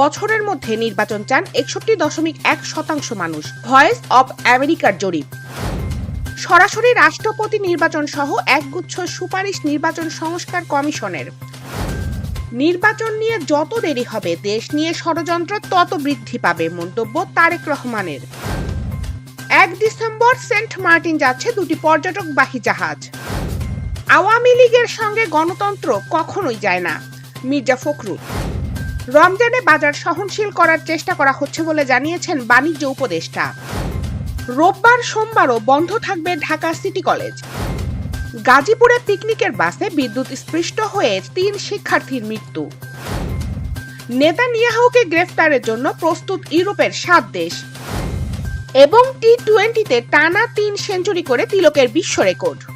বছরের মধ্যে নির্বাচন চান একষট্টি দশমিক এক শতাংশ মানুষ, ভয়েস অব আমেরিকার জরিপ। সরাসরি রাষ্ট্রপতি নির্বাচন সহ একগুচ্ছ সুপারিশ নির্বাচন সংস্কার কমিশনের। নির্বাচন নিয়ে যত দেরি হবে, দেশ নিয়ে ষড়যন্ত্র তত বৃদ্ধি পাবে, মন্তব্য তারেক রহমানের। এক ডিসেম্বর সেন্ট মার্টিন যাচ্ছে দুটি পর্যটকবাহী জাহাজ। আওয়ামী লীগের সঙ্গে গণতন্ত্র কখনোই যায় না। মির্জা ফখরুল রমজানে বাজার সহনশীল করার চেষ্টা করা হচ্ছে বলে জানিয়েছেন বাণিজ্য উপদেষ্টা। রোববার সোমবারও বন্ধ থাকবে ঢাকা সিটি কলেজ। গাজীপুরে পিকনিকের বাসে বিদ্যুৎ স্পৃষ্ট হয়ে তিন শিক্ষার্থীর মৃত্যু। নেতানিয়াহুকে গ্রেফতারের জন্য প্রস্তুত ইউরোপের সাত দেশ। এবং টি টোয়েন্টিতে টানা তিন সেঞ্চুরি করে তিলকের বিশ্ব রেকর্ড।